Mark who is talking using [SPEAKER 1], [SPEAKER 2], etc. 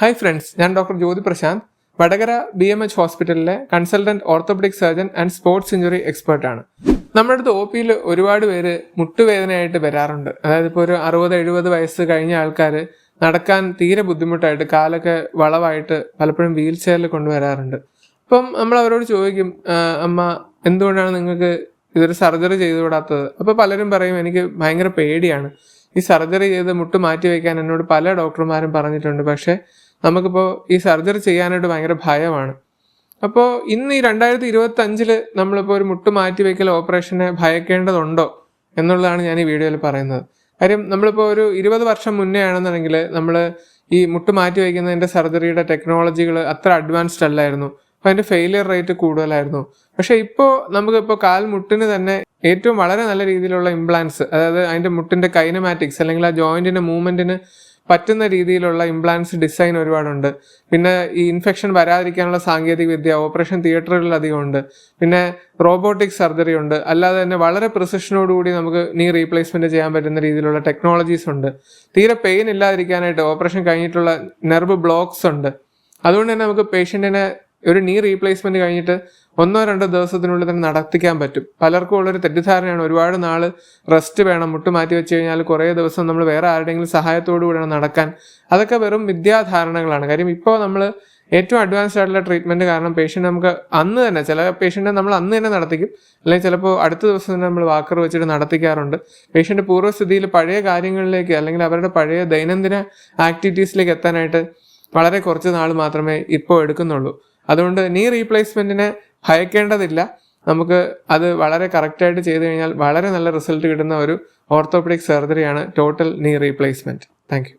[SPEAKER 1] Hi friends ഞാൻ doctor Jyothi Prashanth. Vadakara B M H ഹോസ്പിറ്റലിലെ consultant orthopaedic surgeon and sports injury expert ആണ്. നമ്മുടെ അടുത്ത് O പിയിൽ ഒരുപാട് പേര് മുട്ടുവേദനയായിട്ട് വരാറുണ്ട്. അതായത് ഇപ്പോൾ ഒരു അറുപത് എഴുപത് വയസ്സ് കഴിഞ്ഞ ആൾക്കാർ നടക്കാൻ തീരെ ബുദ്ധിമുട്ടായിട്ട് കാലൊക്കെ വളവായിട്ട് പലപ്പോഴും വീൽ ചെയറിൽ കൊണ്ടുവരാറുണ്ട്. അപ്പം നമ്മൾ അവരോട് ചോദിക്കും അമ്മ എന്തുകൊണ്ടാണ് നിങ്ങൾക്ക് ഇതൊരു സർജറി ചെയ്തുകൂടാത്തത്? അപ്പോൾ പലരും പറയും എനിക്ക് ഭയങ്കര പേടിയാണ്. ഈ സർജറി ചെയ്ത് മുട്ട് മാറ്റി വയ്ക്കാൻ എന്നോട് പല ഡോക്ടർമാരും പറഞ്ഞിട്ടുണ്ട്. പക്ഷേ നമുക്കിപ്പോൾ ഈ സർജറി ചെയ്യാനായിട്ട് ഭയങ്കര ഭയമാണ്. അപ്പോൾ ഇന്ന് ഈ രണ്ടായിരത്തി ഇരുപത്തി അഞ്ചിൽ നമ്മളിപ്പോൾ ഒരു മുട്ട് മാറ്റി വയ്ക്കൽ ഓപ്പറേഷനെ ഭയക്കേണ്ടതുണ്ടോ എന്നുള്ളതാണ് ഞാൻ ഈ വീഡിയോയിൽ പറയുന്നത്. കാര്യം നമ്മളിപ്പോൾ ഒരു ഇരുപത് വർഷം മുന്നേ ആണെന്നുണ്ടെങ്കിൽ നമ്മൾ ഈ മുട്ട് മാറ്റി വയ്ക്കുന്നതിന്റെ സർജറിയുടെ ടെക്നോളജികൾ അത്ര അഡ്വാൻസ്ഡ് അല്ലായിരുന്നു. അപ്പോൾ അതിന്റെ ഫെയിലിയർ റേറ്റ് കൂടുതലായിരുന്നു. പക്ഷേ ഇപ്പോൾ നമുക്കിപ്പോൾ കാൽ മുട്ടിന് തന്നെ ഏറ്റവും വളരെ നല്ല രീതിയിലുള്ള ഇംപ്ലാൻസ് അതായത് അതിന്റെ മുട്ടിന്റെ കൈനമാറ്റിക്സ് അല്ലെങ്കിൽ ആ ജോയിന്റിന്റെ മൂവ്മെന്റിന് പറ്റുന്ന രീതിയിലുള്ള ഇംപ്ലാൻസ് ഡിസൈൻ ഒരുപാടുണ്ട്. പിന്നെ ഈ ഇൻഫെക്ഷൻ വരാതിരിക്കാനുള്ള സാങ്കേതിക വിദ്യ ഓപ്പറേഷൻ തിയേറ്ററുകളിൽ അധികം ഉണ്ട്. പിന്നെ റോബോട്ടിക് സർജറി ഉണ്ട്. അല്ലാതെ തന്നെ വളരെ പ്രിസിഷനോടുകൂടി നമുക്ക് നീ റീപ്ലേസ്മെന്റ് ചെയ്യാൻ പറ്റുന്ന രീതിയിലുള്ള ടെക്നോളജീസ് ഉണ്ട്. തീരെ പെയിൻ ഇല്ലാതിരിക്കാനായിട്ട് ഓപ്പറേഷൻ കഴിഞ്ഞിട്ടുള്ള നെർവ് ബ്ലോക്സ് ഉണ്ട്. അതുകൊണ്ട് തന്നെ നമുക്ക് പേഷ്യന്റിനെ ഒരു നീ റീപ്ലേസ്മെന്റ് കഴിഞ്ഞിട്ട് ഒന്നോ രണ്ടോ ദിവസത്തിനുള്ളിൽ തന്നെ നടത്തിക്കാൻ പറ്റും. പലർക്കും ഉള്ളൊരു തെറ്റിദ്ധാരണയാണ്. ഒരുപാട് നാൾ റെസ്റ്റ് വേണം മുട്ട് മാറ്റി വെച്ച് കഴിഞ്ഞാൽ കുറേ ദിവസം നമ്മൾ വേറെ ആരുടെയെങ്കിലും സഹായത്തോടു കൂടെ നടക്കാൻ. അതൊക്കെ വെറും വിദ്യാധാരണകളാണ് കാര്യം ഇപ്പോൾ നമ്മൾ ഏറ്റവും അഡ്വാൻസ്ഡ് ആയിട്ടുള്ള ട്രീറ്റ്മെന്റ് കാരണം പേഷ്യന്റ് നമുക്ക് അന്ന് തന്നെ ചില പേഷ്യന്റ് നമ്മൾ അന്ന് തന്നെ നടത്തിക്കും. അല്ലെങ്കിൽ ചിലപ്പോൾ അടുത്ത ദിവസം തന്നെ നമ്മൾ വാക്കർ വെച്ചിട്ട് നടത്തിക്കാറുണ്ട്. പേഷ്യന്റ് പൂർവസ്ഥിതിയിൽ പഴയ കാര്യങ്ങളിലേക്ക് അല്ലെങ്കിൽ അവരുടെ പഴയ ദൈനംദിന ആക്ടിവിറ്റീസിലേക്ക് എത്താനായിട്ട് വളരെ കുറച്ച് നാൾ മാത്രമേ ഇപ്പോൾ എടുക്കുന്നുള്ളൂ. അതുകൊണ്ട് നീ റീപ്ലേസ്മെന്റിനെ ഭയക്കേണ്ടതില്ല. നമുക്ക് അത് വളരെ കറക്റ്റായിട്ട് ചെയ്തു കഴിഞ്ഞാൽ വളരെ നല്ല റിസൾട്ട് കിട്ടുന്ന ഒരു ഓർത്തോപെഡിക് സർജറിയാണ് ടോട്ടൽ നീ റീപ്ലേസ്മെന്റ് താങ്ക്